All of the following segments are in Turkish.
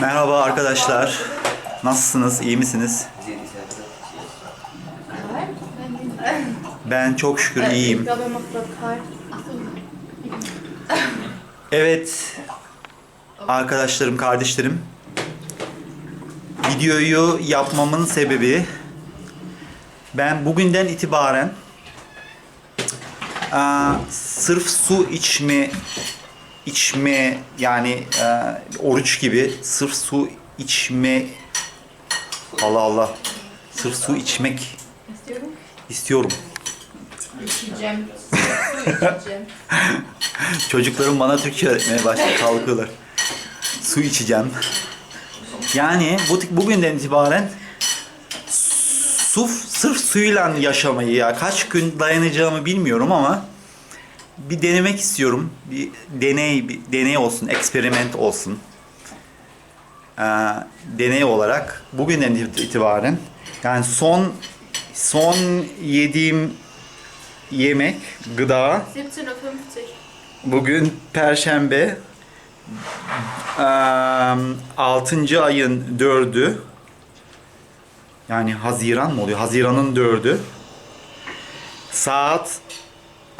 Merhaba arkadaşlar. Nasılsınız? İyi misiniz? Ben çok şükür iyiyim. Evet. Arkadaşlarım, kardeşlerim. Videoyu yapmamın sebebi ben bugünden itibaren aa, sırf su içme içme yani e, oruç gibi sırf su içme Allah Allah sırf su içmek İstiyorum. istiyorum. İçeceğim. Su içeceğim. Çocuklarım bana Türkçe öğretmeye başladı, kalkıyorlar. Su içeceğim. Yani bu bugünden itibaren su, sırf suyla yaşamayı ya kaç gün dayanacağımı bilmiyorum ama bir denemek istiyorum. Bir deney, bir deney olsun, eksperiment olsun. Ee, deney olarak bugünden itibaren yani son son yediğim yemek, gıda 17.50 Uhr. Bugün Perşembe. 6. ayın 4'ü. Yani Haziran mı oluyor? Haziran'ın 4'ü. Saat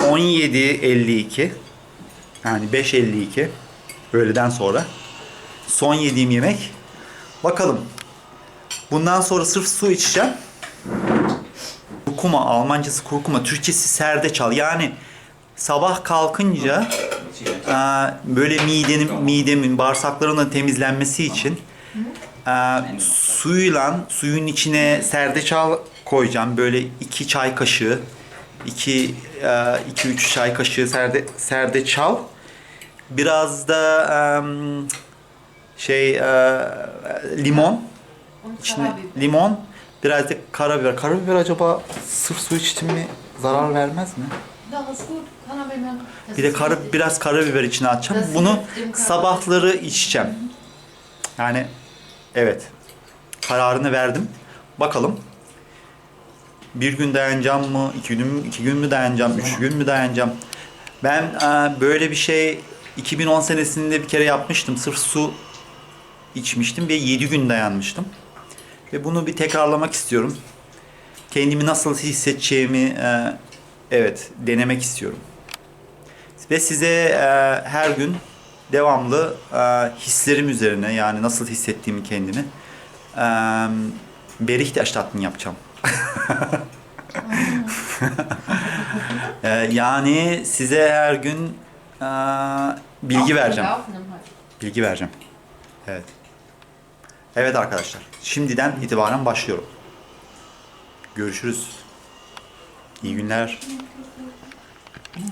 17.52. Yani 5.52. Öğleden sonra. Son yediğim yemek. Bakalım. Bundan sonra sırf su içeceğim. Kurkuma, Almancası kurkuma, Türkçesi serdeçal. Yani sabah kalkınca e, böyle midenin, midemin, bağırsaklarının temizlenmesi için e, suyla suyun içine serdeçal koyacağım. Böyle iki çay kaşığı, iki, e, iki üç çay kaşığı serde, serdeçal. Biraz da em, şey e, limon. İçine limon, biraz da karabiber. Karabiber acaba sırf su içtim mi zarar vermez mi? Bir de kara, biraz karabiber içine atacağım. Bunu sabahları içeceğim. Yani evet. Kararını verdim. Bakalım. Bir gün dayanacağım mı? iki gün, iki gün mü dayanacağım? Üç gün mü dayanacağım? Ben e, böyle bir şey 2010 senesinde bir kere yapmıştım. Sırf su içmiştim ve 7 gün dayanmıştım. Ve bunu bir tekrarlamak istiyorum. Kendimi nasıl hissedeceğimi e, evet denemek istiyorum. Ve size e, her gün devamlı e, hislerim üzerine yani nasıl hissettiğimi kendimi e, Berichterstatten yapacağım. E, yani size her gün e, bilgi vereceğim. Bilgi vereceğim. Evet. Evet arkadaşlar. Şimdiden itibaren başlıyorum. Görüşürüz. İyi günler.